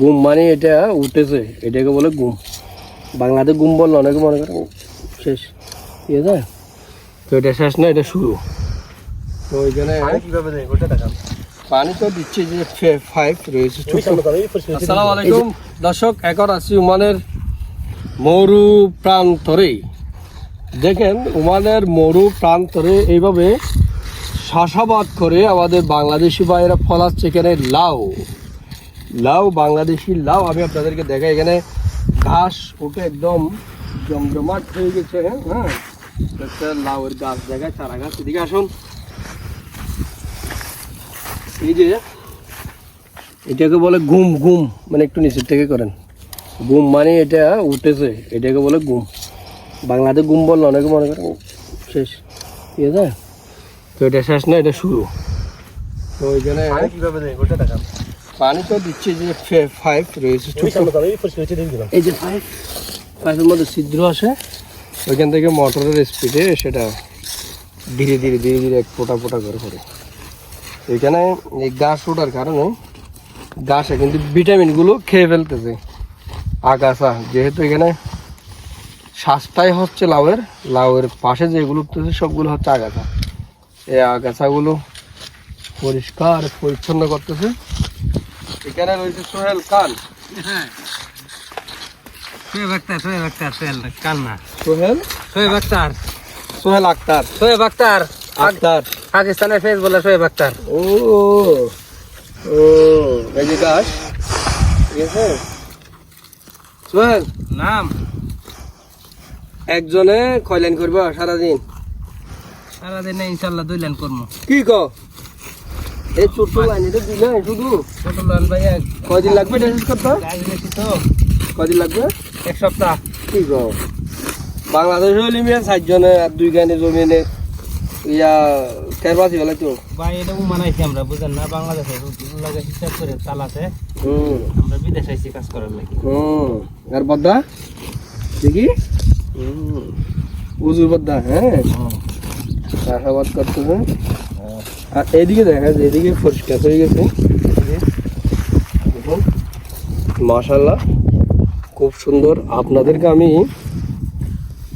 গুম মানে এটা উঠেছে এটাকে বলে গুম। বাংলাতে গুম বললে অনেকে মনে করে শেষ ঠিক আছে? তো এটা শেষ না এটা শুরু। তো ওইখানে কীভাবে দেয়? ওটা দেখান। পানি তো দিচ্ছে যে ফাইভ রয়েছে আসসালামু আলাইকুম। দর্শক এখন আছি উমানের মরু প্রান্তরে। দেখেন উমানের মরু প্রান্তরে এইভাবে চাষাবাদ করে আমাদের বাংলাদেশি ভাইয়েরা ফলাচ্ছে এখানে লাউ। লাউ বাংলাদেশি লাউ আমি আপনাদেরকে দেখাই এখানে। ঘাস উঠে একদম জমজমাট হয়ে গেছে হ্যাঁ একটা লাউয়ের গাছ দেখায়, চারা গাছ। এদিকে আসুন। এই যে, এটাকে বলে ঘুম ঘুম মানে একটু নিচের থেকে করেন। ঘুম মানে এটা উঠেছে, এটাকে বলে ঘুম বাংলাতে ঘুম বললে অনেকে মনে করেন শেষ, ঠিক আছে? তো এটা শেষ না, এটা শুরু। তো ওইখানে কীভাবে ওটা দেখান। পানি তো দিচ্ছে যে ফাইভ রয়েছে এই যে পাইপ পাইপের মধ্যে ছিদ্র আসে ওইখান থেকে মোটরের স্পিডে সেটা ধীরে ধীরে ধীরে ধীরে এক ফোটা ফোটা করে পড়ে এখানে এই গাছ ওঠার কারণে গাছে কিন্তু ভিটামিনগুলো খেয়ে ফেলতেছে। আগাছা যেহেতু এখানে শ্বাসটাই হচ্ছে লাউয়ের লাউয়ের পাশে যেগুলো উঠতেছে সবগুলো হচ্ছে আগাছা। এই আগাছাগুলো পরিষ্কার পরিচ্ছন্ন করতেছে। এখানে রয়েছে সোহেল খান। শোয়েব আক্তার শোয়েব আক্তার সোহেল কান্না সোহেল? শোয়েব আক্তার। সোহেল আক্তার। শোয়েব আক্তার। আক্তার। পাকিস্তানের ফেস বলে শোয়েব আক্তার। ও ও যে ঠিক আছে? সোহেল? নাম? একজনে কয় লাইন করবা সারাদিন? সারাদিন ইনশাল্লাহ দুই লাইন করব কি ক এই ছোট্ট লাইন এটা দিলে শুধু। ছোট লাইন ভাই কয়দিন লাগবে শেষ করতে? তো। কয়দিন লাগবে? এক সপ্তাহ। কি ক বাংলাদেশ হইলে মিয়া আর দুই গানে জমিনে ইয়া কেরবাসি হলে তো। ভাই এটা মানাইছি আমরা বুঝেন না? বাংলাদেশে লাগে হিসাব করে চালাতে হুম। আমরা বিদেশে আইছি কাজ করার লাগে। হুম। আর বদ্দা দেখি। হুম। উজুর বদ্দা হ্যাঁ? চাষাবাদ করতেছে আর এদিকে দেখা যায়, এদিকে পরিষ্কার হয়ে গেছে। মাশাল্লাহ খুব সুন্দর। আপনাদেরকে আমি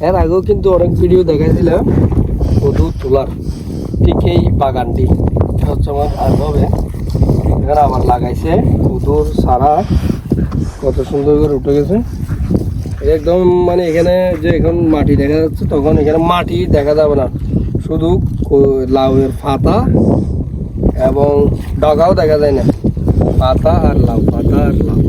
এর আগেও কিন্তু অনেক ভিডিও দেখাইছিলাম, কদু তোলার। ঠিক এই বাগানটি, এটা হচ্ছে আমার আগে এখানে আবার লাগাইছে কদুর সারা কত সুন্দর করে উঠে গেছে। একদম মানে এখানে যে এখন মাটি দেখা যাচ্ছে, তখন এখানে মাটি দেখা যাবে না। শুধু লাউ লাউয়ের পাতা এবং ডগাও দেখা যায় না। পাতা আর লাউ, পাতা আর লাউ।